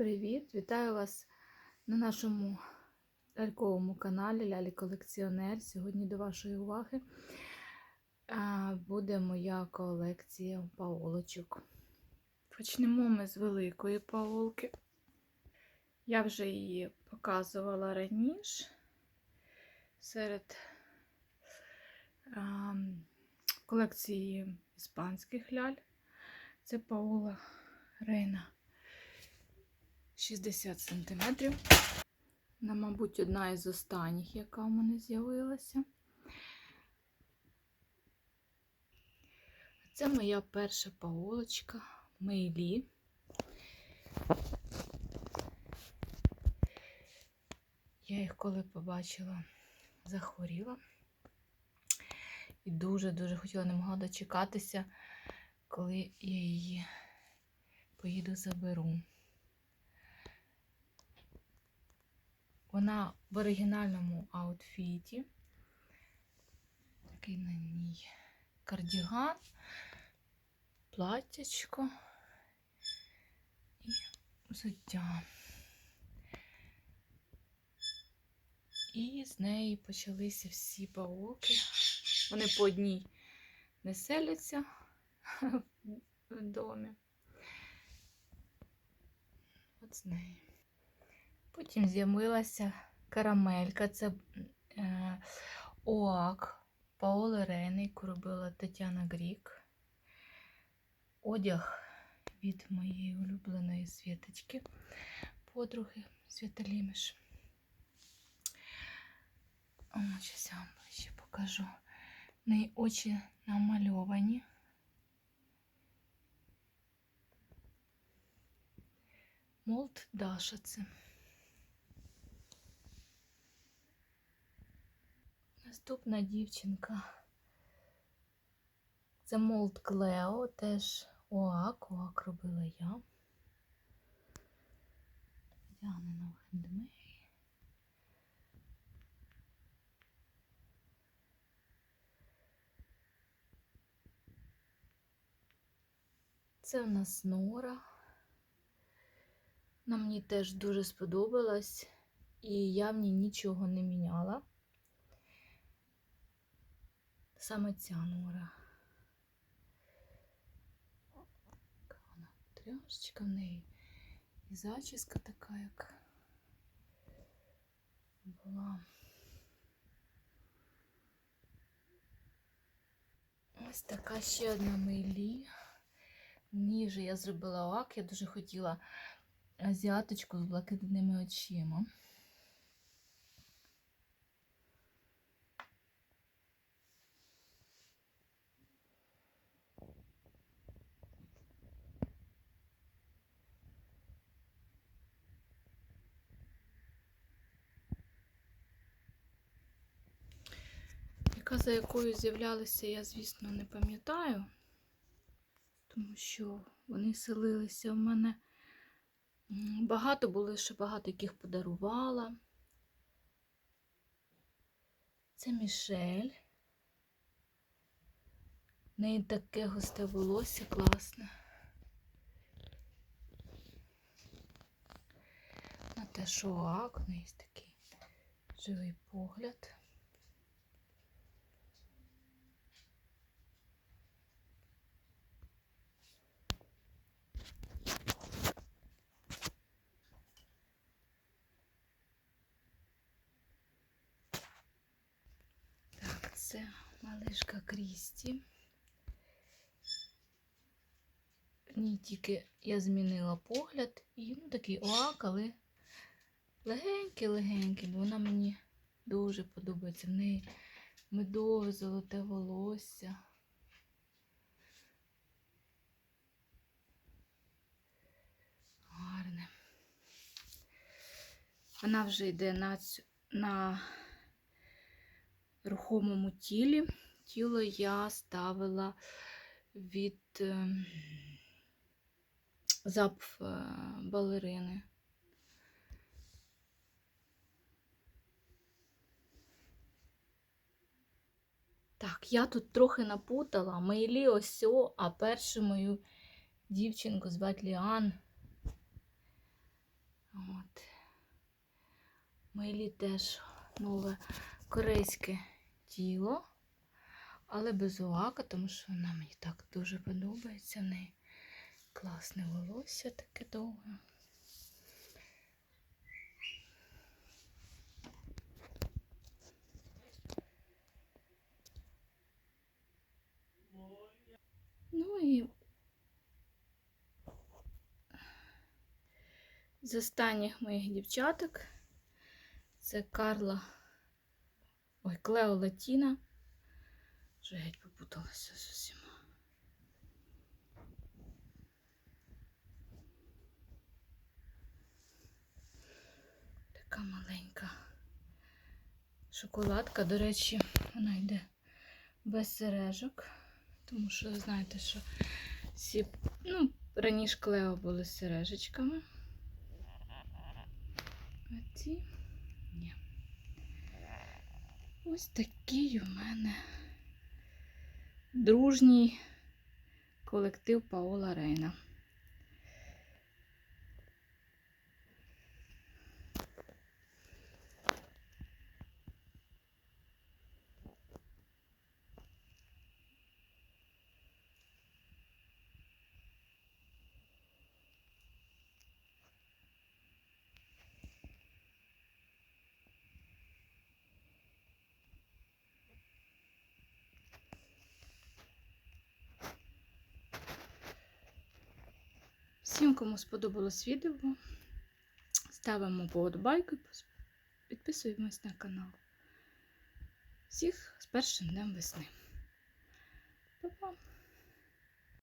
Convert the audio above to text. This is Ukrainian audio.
привіт! Вітаю вас на нашому ляльковому каналі Лялі Колекціонер. Сьогодні до вашої уваги буде моя колекція паолочок. Почнемо ми з великої паолки. Я вже її показувала раніше серед колекції іспанських ляль. Це Паула Рейна. 60 см. Вона, мабуть, одна із останніх, яка в мене з'явилася. Це моя перша паолочка Мейлі. Я їх коли побачила, захворіла. І дуже-дуже хотіла, не могла дочекатися, коли я її поїду заберу. Вона в оригінальному аутфіті. Такий на ній кардіган, платтячко і взуття. І з неї почалися всі паоки. Вони по одній не селяться в домі. От з неї. Потім з'явилася карамелька, це е, Оак Паоли Рейни, яку робила Тетяна Грік. Одяг від моєї улюбленої світочки, подруги Свята Лімеш. О, зараз я вам ще покажу. В неї очі намальовані. Молд Даша це. Наступна дівчинка. Це Молд Клео, теж Оак. Оак робила я. Діанина хендмей. Це в нас Нора. Вона мені теж дуже сподобалась, і я в ній нічого не міняла. Саме ця нора. Вона в неї. І зачіска така, як була. Ось така ще одна мейлі. Ніже я зробила лак, я дуже хотіла азіаточку з блакитними очима. Яка за якою з'являлися, я, звісно, не пам'ятаю, тому що вони селилися в мене. Багато були, ще багато яких подарувала. Це Мішель. В неї таке густе волосся класне. На те шоак, в неї такий живий погляд. Це малишка Крісті. Ні, тільки я змінила погляд і ну, такий оак, але легенький-легенький, бо вона мені дуже подобається. В неї медове золоте волосся. Гарне. Вона вже йде на, на рухомому тілі. Тіло я ставила від е, запф е, балерини. Так, я тут трохи напутала. Мейлі осьо, а першу мою дівчинку звати Ліан. От. Мейлі теж нове корейське тіло, але без лака, тому що вона мені так дуже подобається. В неї класне волосся таке довге. Ну і з останніх моїх дівчаток це Карла. Ой, Клео Латіна. Вже геть попуталася з усіма. Така маленька шоколадка. До речі, вона йде без сережок. Тому що знаєте, що всі, ну, раніше Клео були з сережечками. А ці. Ось такий у мене дружній колектив Паола Рейна. Всім, кому сподобалось відео, ставимо подобайку і підписуємось на канал. Всіх з першим днем весни. Па-па!